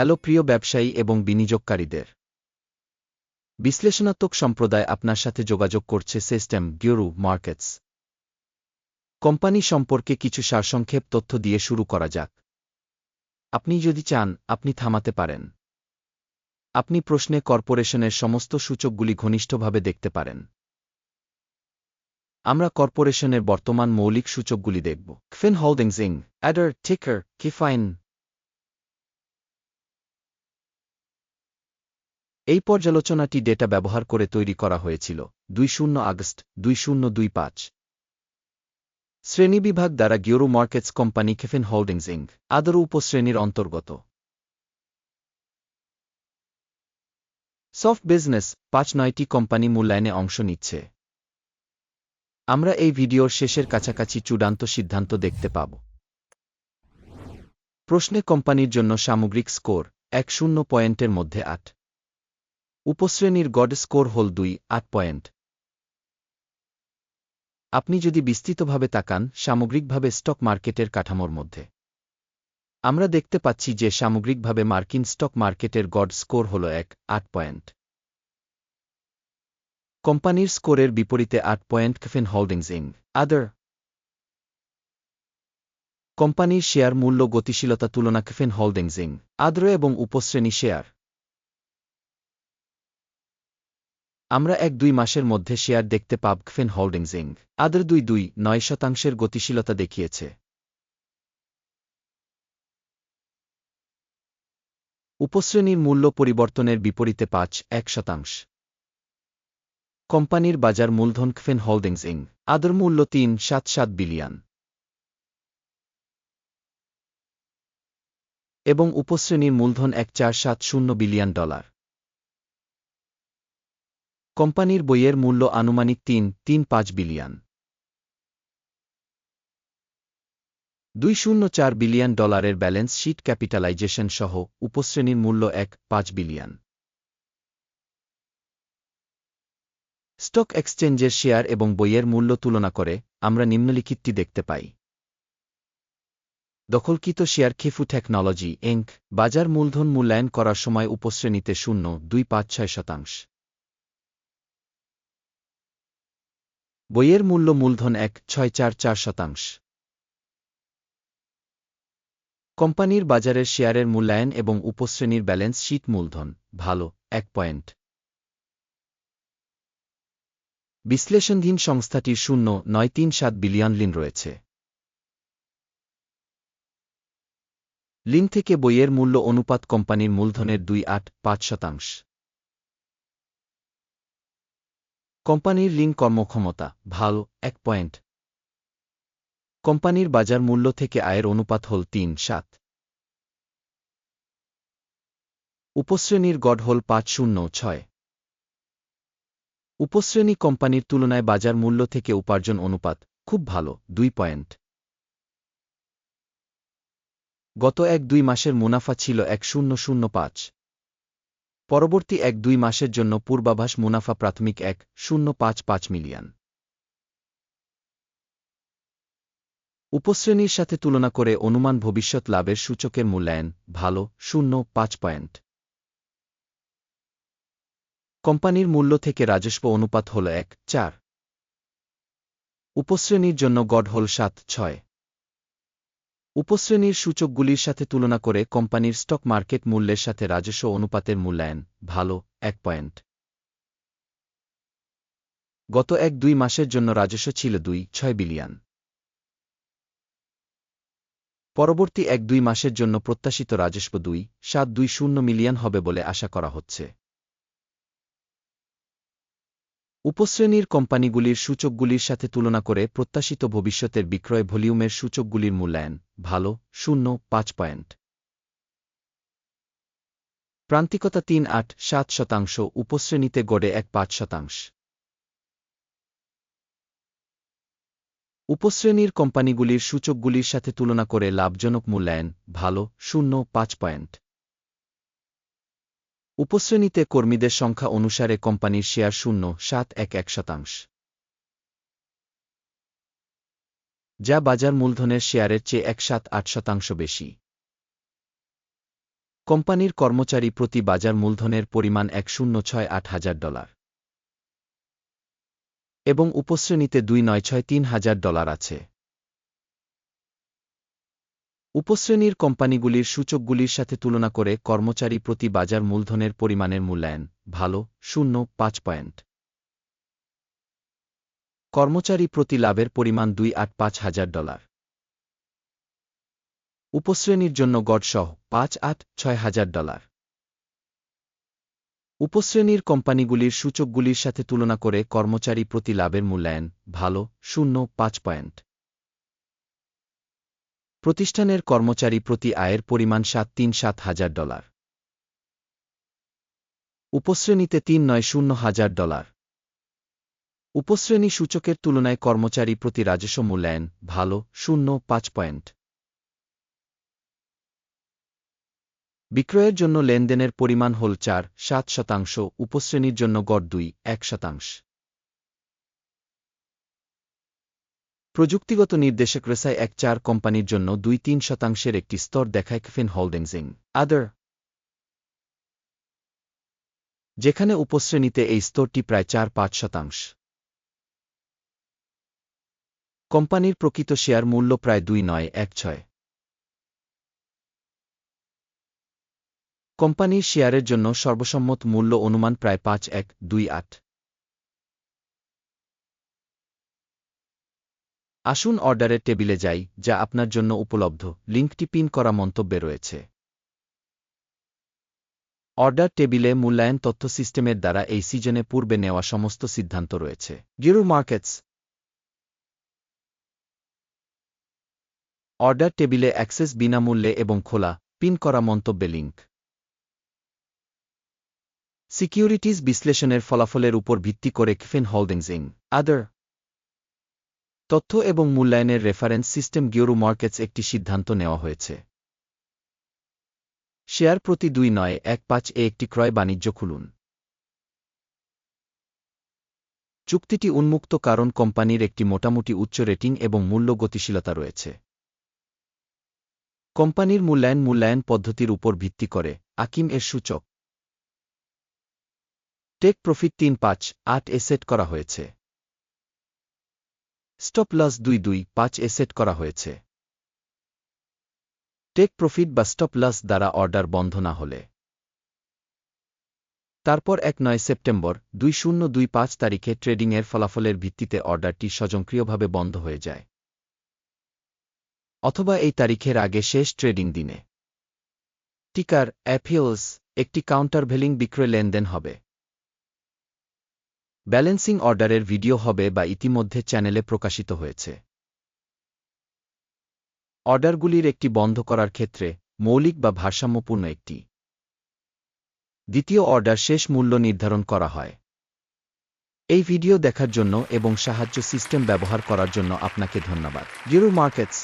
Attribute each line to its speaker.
Speaker 1: Hello প্রিয় ব্যবসায়ী এবং বিনিয়োগকারীদের। বিশ্লেষণাত্মক সম্প্রদায় আপনার সাথে যোগাযোগ করছে সিস্টেম গিওরু মার্কেটস। কোম্পানি সম্পর্কে কিছু সারসংক্ষেপ তথ্য দিয়ে শুরু করা যাক। আপনি যদি চান, আপনি থামাতে পারেন। আপনি প্রশ্নে কর্পোরেশনের সমস্ত সূচকগুলি ঘনিষ্ঠভাবে দেখতে পারেন। আমরা কর্পোরেশনের বর্তমান মৌলিক সূচকগুলি দেখব। কফিন হোল্ডিংস ইং, অ্যাডার, টিকার, কিফাইন এই পর্যালোচনাটি ডেটা ব্যবহার করে তৈরি করা হয়েছিল, দুই শূন্য আগস্ট, দুই শূন্য দুই পাঁচ। শ্রেণীবিভাগ দ্বারা গিওরো মার্কেটস কোম্পানি কেফিন হোল্ডিংস ইং আদর উপশ্রেণীর অন্তর্গত। সফট বিজনেস, পাঁচ নয়টি কোম্পানি মূল্যায়নে অংশ নিচ্ছে। আমরা এই ভিডিওর শেষের কাছাকাছি চূড়ান্ত সিদ্ধান্ত দেখতে পাব। প্রশ্নে কোম্পানির জন্য সামগ্রিক স্কোর, এক শূন্য পয়েন্টের মধ্যে আট। উপশ্রেণীর গড স্কোর হল দুই, আট পয়েন্ট। আপনি যদি বিস্তৃতভাবে তাকান, সামগ্রিকভাবে স্টক মার্কেটের কাঠামোর মধ্যে। আমরা দেখতে পাচ্ছি যে সামগ্রিকভাবে মার্কিন স্টক মার্কেটের গড স্কোর হল এক, আট পয়েন্ট। কোম্পানির স্কোরের বিপরীতে আট পয়েন্ট কেফেন হোল্ডিংস ইং আদার। কোম্পানির শেয়ার মূল্য গতিশীলতা তুলনা কেফেন হোল্ডিংস ইং আদ্র এবং উপশ্রেণী শেয়ার। আমরা এক দুই মাসের মধ্যে শেয়ার দেখতে পাব কফেন হোল্ডিংস ইং আদার দুই দুই নয় শতাংশের গতিশীলতা দেখিয়েছে। উপশ্রেণীর মূল্য পরিবর্তনের বিপরীতে পাঁচ, এক শতাংশ। কোম্পানির বাজার মূলধন কফেন হোল্ডিংস ইং আদর মূল্য তিন, সাত সাত বিলিয়ন। এবং উপশ্রেণীর মূলধন এক, চার, সাত, শূন্য বিলিয়ন ডলার। কোম্পানির বইয়ের মূল্য আনুমানিক তিন তিন পাঁচ বিলিয়ন। দুই শূন্য চার বিলিয়ন ডলারের ব্যালেন্স শিট ক্যাপিটালাইজেশন সহ উপশ্রেণীর মূল্য এক, পাঁচ বিলিয়ন। স্টক এক্সচেঞ্জের শেয়ার এবং বইয়ের মূল্য তুলনা করে আমরা নিম্নলিখিতটি দেখতে পাই। দখলকৃত শেয়ার খেফু টেকনোলজি এঙ্ক বাজার মূলধন মূল্যায়ন করার সময় উপশ্রেণীতে শূন্য, দুই পাঁচ ছয় শতাংশ। বইয়ের মূল্য মূলধন এক, ছয়, চার চার শতাংশ। কোম্পানির বাজারের শেয়ারের মূল্যায়ন এবং উপশ্রেণীর ব্যালেন্স শীট মূলধন, ভালো, এক পয়েন্ট। বিশ্লেষণধীন সংস্থাটির শূন্য, নয়, তিন, সাত বিলিয়ন লিন রয়েছে। লিন থেকে বইয়ের মূল্য অনুপাত কোম্পানির মূলধনের দুই, আট, পাঁচ শতাংশ। কোম্পানির লিঙ্ক কর্মক্ষমতা, ভালো, এক পয়েন্ট। কোম্পানির বাজার মূল্য থেকে আয়ের অনুপাত হল তিন, সাত। উপশ্রেণীর গড় হল পাঁচ, শূন্য, ছয়। উপশ্রেণী কোম্পানির তুলনায় বাজার মূল্য থেকে উপার্জন অনুপাত খুব ভালো, দুই পয়েন্ট। গত এক, দুই মাসের মুনাফা ছিল এক, শূন্য শূন্য, পাঁচ। পরবর্তী এক দুই মাসের জন্য পূর্বাভাস মুনাফা প্রাথমিক এক, শূন্য পাঁচ পাঁচ মিলিয়ন। উপশ্রেণীর সাথে তুলনা করে অনুমান ভবিষ্যৎ লাভের সূচকের মূল্যায়ন, ভালো, শূন্য, পাঁচ পয়েন্ট। কোম্পানির মূল্য থেকে রাজস্ব অনুপাত হল এক, চার। উপশ্রেণীর জন্য গড় হল সাত, ছয়। উপশ্রেণীর সূচকগুলির সাথে তুলনা করে কোম্পানির স্টক মার্কেট মূল্যের সাথে রাজস্ব অনুপাতের মূল্যায়ন, ভালো, এক পয়েন্ট। গত এক দুই মাসের জন্য রাজস্ব ছিল দুই, ছয় বিলিয়ন। পরবর্তী এক দুই মাসের জন্য প্রত্যাশিত রাজস্ব দুই, সাত দুই শূন্য মিলিয়ন হবে বলে আশা করা হচ্ছে। উপশ্রেণীর কোম্পানিগুলির সূচকগুলির সাথে তুলনা করে প্রত্যাশিত ভবিষ্যতের বিক্রয় ভলিউমের সূচকগুলির মূল্যায়ন ভালো, শূন্য, পাঁচ পয়েন্ট। প্রান্তিকতা তিন আট সাত শতাংশ, উপশ্রেণীতে গড়ে এক পাঁচ শতাংশ। উপশ্রেণীর কোম্পানিগুলির সূচকগুলির সাথে তুলনা করে লাভজনক মূল্যায়ন ভালো, শূন্য, পাঁচ পয়েন্ট। উপশ্রেণীতে কর্মীদের সংখ্যা অনুসারে কোম্পানির শেয়ার শূন্য, সাত, এক এক শতাংশ। যা বাজার মূলধনের শেয়ারের চেয়ে এক, সাত, আট শতাংশ বেশি। কোম্পানির কর্মচারী প্রতি বাজার মূলধনের পরিমাণ এক, শূন্য, ছয়, আট হাজার ডলার। এবং উপশ্রেণীতে দুই, নয়, ছয়, তিন হাজার ডলার আছে। উপশ্রেণীর কোম্পানিগুলির সূচকগুলির সাথে তুলনা করে কর্মচারী প্রতি বাজার মূলধনের পরিমাণের মূল্যায়ন ভালো, শূন্য, পাঁচ পয়েন্ট। কর্মচারী প্রতি লাভের পরিমাণ দুই আট পাঁচ হাজার ডলার। উপশ্রেণীর জন্য গড়সহ পাঁচ আট ছয় হাজার ডলার। উপশ্রেণীর কোম্পানিগুলির সূচকগুলির সাথে তুলনা করে কর্মচারী প্রতি লাভের মূল্যায়ন ভালো, শূন্য, পাঁচ পয়েন্ট। প্রতিষ্ঠানের কর্মচারী প্রতি আয়ের পরিমাণ সাত তিন সাত হাজার ডলার। উপশ্রেণীতে তিন নয় শূন্য হাজার ডলার। উপশ্রেণী সূচকের তুলনায় কর্মচারী প্রতি রাজস্ব মূল্যায়ন ভালো, শূন্য, পাঁচ পয়েন্ট। বিক্রয়ের জন্য লেনদেনের পরিমাণ হল চার, সাত শতাংশ, উপশ্রেণীর জন্য গড় দুই, এক শতাংশ। প্রযুক্তিগত নির্দেশক রেসায় এক চার কোম্পানির জন্য দুই তিন শতাংশের একটি স্তর দেখায় ফিন হোল্ডিংসিং। আদার যেখানে উপশ্রেণীতে এই স্তরটি প্রায় চার পাঁচ শতাংশ। কোম্পানির প্রকৃত শেয়ার মূল্য প্রায় দুই নয়, এক ছয়। কোম্পানির শেয়ারের জন্য সর্বসম্মত মূল্য অনুমান প্রায় পাঁচ, এক, দুই, আট। আসুন অর্ডারের টেবিলে যাই, যা আপনার জন্য উপলব্ধ। লিঙ্কটি পিন করা মন্তব্যে রয়েছে। অর্ডার টেবিলে মূল্যায়ন তথ্য সিস্টেমের দ্বারা এই সিজনে পূর্বে নেওয়া সমস্ত সিদ্ধান্ত রয়েছে। গিরু মার্কেটস। অর্ডার টেবিলে অ্যাক্সেস বিনামূল্যে এবং খোলা, পিন করা মন্তব্যে লিঙ্ক। সিকিউরিটিজ বিশ্লেষণের ফলাফলের উপর ভিত্তি করে কিফেন হোল্ডিংস ইং আদার। তথ্য এবং মূল্যায়নের রেফারেন্স সিস্টেম গিওরু মার্কেটস একটি সিদ্ধান্ত নেওয়া হয়েছে। শেয়ার প্রতি দুই নয়, এক পাঁচ এ একটি ক্রয় বাণিজ্য খুলুন। চুক্তিটি উন্মুক্ত কারণ কোম্পানির একটি মোটামুটি উচ্চ রেটিং এবং মূল্য গতিশীলতা রয়েছে। কোম্পানির মূল্যায়ন মূল্যায়ন পদ্ধতির উপর ভিত্তি করে, আকিম এর সূচক। টেক প্রফিট তিন পাঁচ, আট এ সেট করা হয়েছে। স্টপ লস দুই দুই পাঁচ এ সেট করা হয়েছে। টেক প্রফিট বা স্টপ লস দ্বারা অর্ডার বন্ধ না হলে। তারপর এক নয় সেপ্টেম্বর দুই শূন্য দুই পাঁচ তারিখে ট্রেডিংয়ের ফলাফলের ভিত্তিতে অর্ডারটি স্বয়ংক্রিয়ভাবে বন্ধ হয়ে যায়। অথবা এই তারিখের আগে শেষ ট্রেডিং দিনে। টিকার অ্যাফিওস একটি কাউন্টার ভেলিং বিক্রয় লেনদেন হবে। ব্যালেন্সিং অর্ডারের ভিডিও হবে বা ইতিমধ্যে চ্যানেলে প্রকাশিত হয়েছে। অর্ডারগুলির একটি বন্ধ করার ক্ষেত্রে মৌলিক বা ভারসাম্যপূর্ণ একটি। দ্বিতীয় অর্ডার শেষ মূল্য নির্ধারণ করা হয়। এই ভিডিও দেখার জন্য এবং সাহায্য সিস্টেম ব্যবহার করার জন্য আপনাকে ধন্যবাদ। Zero markets